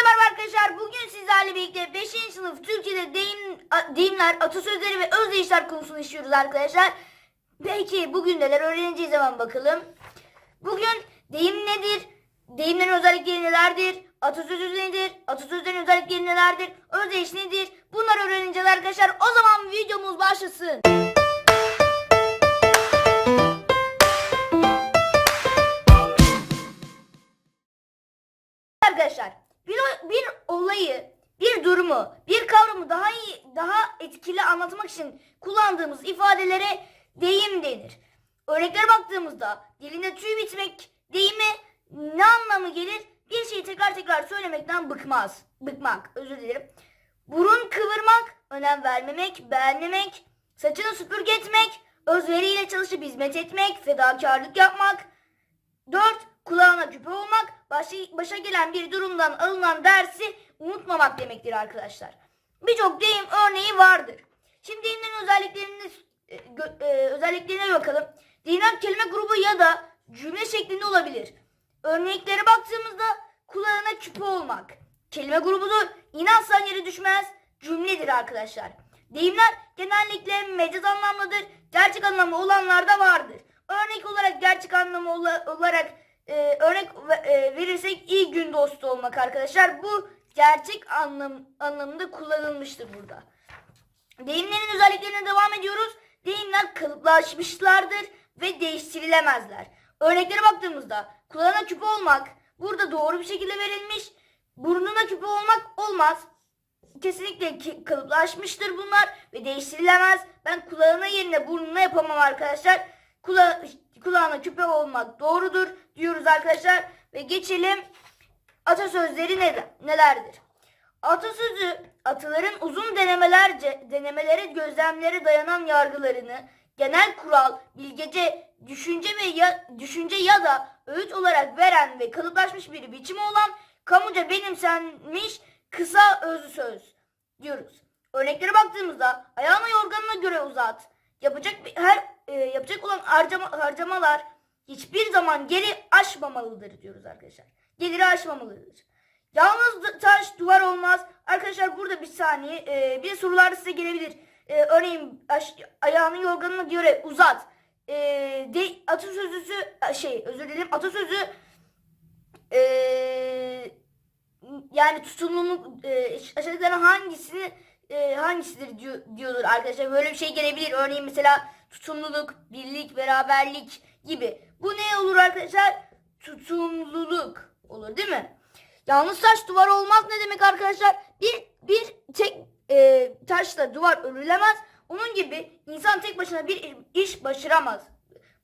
Hepinize merhaba arkadaşlar. Bugün sizlerle birlikte 5. sınıf Türkçe'de deyim, deyimler, atasözleri ve özdeyişler konusunu işliyoruz arkadaşlar. Peki bugün neler öğreneceğiz hemen bakalım. Bugün deyim nedir? Deyimlerin özellikleri nelerdir? Atasözü nedir? Atasözlerin özellikleri nelerdir? Özdeyiş nedir? Bunları öğreneceğiz arkadaşlar. O zaman videomuz başlasın. Arkadaşlar bir, bir olayı, bir durumu, bir kavramı daha iyi, daha etkili anlatmak için kullandığımız ifadelere deyim denir. Örneklere baktığımızda dilinde tüy bitmek deyimi ne anlamı gelir? Bir şeyi tekrar tekrar söylemekten bıkmaz. Bıkmak, özür dilerim. Burun kıvırmak, önem vermemek, beğenmemek, saçını süpürge etmek, özveriyle çalışıp hizmet etmek, fedakarlık yapmak, 4. Kulağına küpe olmak, başa, başa gelen bir durumdan alınan dersi unutmamak demektir arkadaşlar. Birçok deyim örneği vardır. Şimdi deyimlerin özelliklerini e, e, özelliklerine bakalım. Deyimler kelime grubu ya da cümle şeklinde olabilir. Örneklere baktığımızda kulağına küpe olmak. Kelime grubudur. İnansan yere düşmez. Cümledir arkadaşlar. Deyimler genellikle mecaz anlamlıdır. Gerçek anlamı olanlar da vardır. Örnek olarak gerçek anlamı ola- olarak e, örnek e, verirsek iyi gün dostu olmak arkadaşlar. Bu gerçek anlam anlamında kullanılmıştır burada. Deyimlerin özelliklerine devam ediyoruz. Deyimler kalıplaşmışlardır ve değiştirilemezler. Örneklere baktığımızda kulağına küpe olmak burada doğru bir şekilde verilmiş. Burnuna küpe olmak olmaz. Kesinlikle kalıplaşmıştır bunlar ve değiştirilemez. Ben kulağına yerine burnuna yapamam arkadaşlar. Kula kulağına küpe olmak doğrudur diyoruz arkadaşlar. Ve geçelim atasözleri ne, nelerdir? Atasözü ataların uzun denemelerce denemelere gözlemlere dayanan yargılarını genel kural, bilgece, düşünce ve ya, düşünce ya da öğüt olarak veren ve kalıplaşmış bir biçimi olan kamuca benimsenmiş kısa özlü söz diyoruz. Örneklere baktığımızda ayağına yorganına göre uzat. Yapacak bir- her e, yapacak olan harcama, harcamalar hiçbir zaman geri aşmamalıdır diyoruz arkadaşlar. Geliri aşmamalıdır. Yalnız taş duvar olmaz. Arkadaşlar burada bir saniye. E, bir sorular size gelebilir. E, örneğin aş- ayağını yorganına göre uzat. E, de, atasözüsü şey özür dilerim atasözü e, yani tutumluluk e, aşağıdakilerden hangisini e, hangisidir diyor, diyordur arkadaşlar. Böyle bir şey gelebilir. Örneğin mesela tutumluluk, birlik, beraberlik gibi. Bu ne olur arkadaşlar? Tutumluluk olur değil mi? Yalnız taş duvar olmaz ne demek arkadaşlar? Bir bir tek e, taşla duvar örülemez. Onun gibi insan tek başına bir iş başaramaz.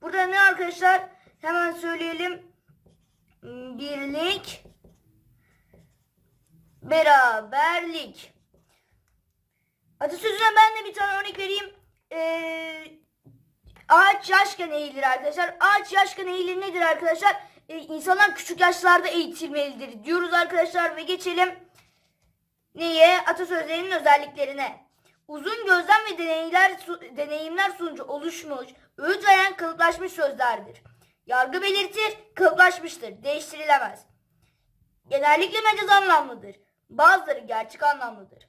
Burada ne arkadaşlar? Hemen söyleyelim. Birlik, beraberlik. Atasözüne ben de bir tane örnek vereyim. Ee, ağaç yaşken eğilir arkadaşlar. Ağaç yaşken eğilir nedir arkadaşlar? Ee, insanlar küçük yaşlarda eğitilmelidir diyoruz arkadaşlar ve geçelim neye? Atasözlerinin özelliklerine. Uzun gözlem ve deneyler, deneyimler sonucu oluşmuş, öğüt veren kalıplaşmış sözlerdir. Yargı belirtir, kalıplaşmıştır, değiştirilemez. Genellikle mecaz anlamlıdır. Bazıları gerçek anlamlıdır.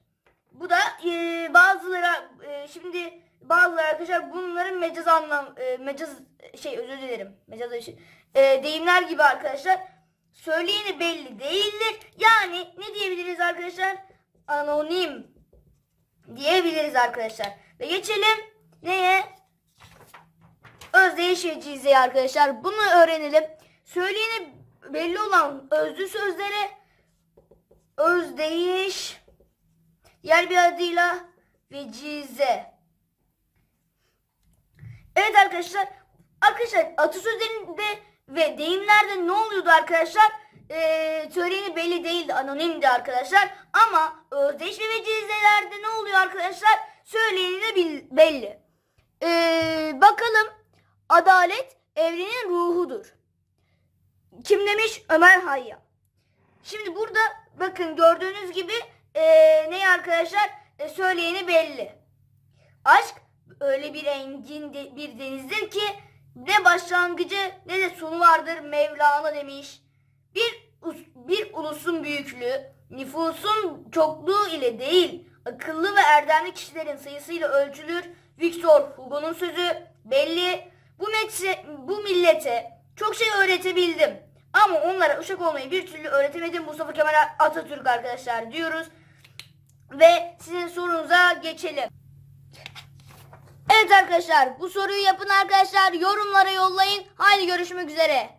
Bu da e, bazıları e, şimdi bazıları arkadaşlar bunların mecaz anlam e, mecaz şey özür dilerim mecaz şey, e, deyimler gibi arkadaşlar söyleyeni belli değildir. Yani ne diyebiliriz arkadaşlar? Anonim diyebiliriz arkadaşlar. Ve geçelim neye? Özdeyiş cizeye arkadaşlar. Bunu öğrenelim. Söyleyeni belli olan özlü sözlere özdeyiş diğer bir adıyla vecize. Evet arkadaşlar. Arkadaşlar atasözlerinde ve deyimlerde ne oluyordu arkadaşlar? Ee, söyleyeni belli değildi. Anonimdi arkadaşlar. Ama özdeyiş ve vecizelerde ne oluyor arkadaşlar? Söyleyeni de belli. Ee, bakalım. Adalet evrenin ruhudur. Kim demiş? Ömer Hayyam. Şimdi burada bakın gördüğünüz gibi eee ne arkadaşlar E, söyleyeni belli. Aşk öyle bir engin de- bir denizdir ki ne başlangıcı ne de sonu vardır Mevlana demiş. Bir bir ulusun büyüklüğü nüfusun çokluğu ile değil, akıllı ve erdemli kişilerin sayısıyla ölçülür. Victor Hugo'nun sözü belli. Bu, metse, bu millete çok şey öğretebildim. Ama onlara uşak olmayı bir türlü öğretemedim Mustafa Kemal Atatürk arkadaşlar diyoruz. Ve sizin sorunuza geçelim. Evet arkadaşlar bu soruyu yapın arkadaşlar yorumlara yollayın. Haydi görüşmek üzere.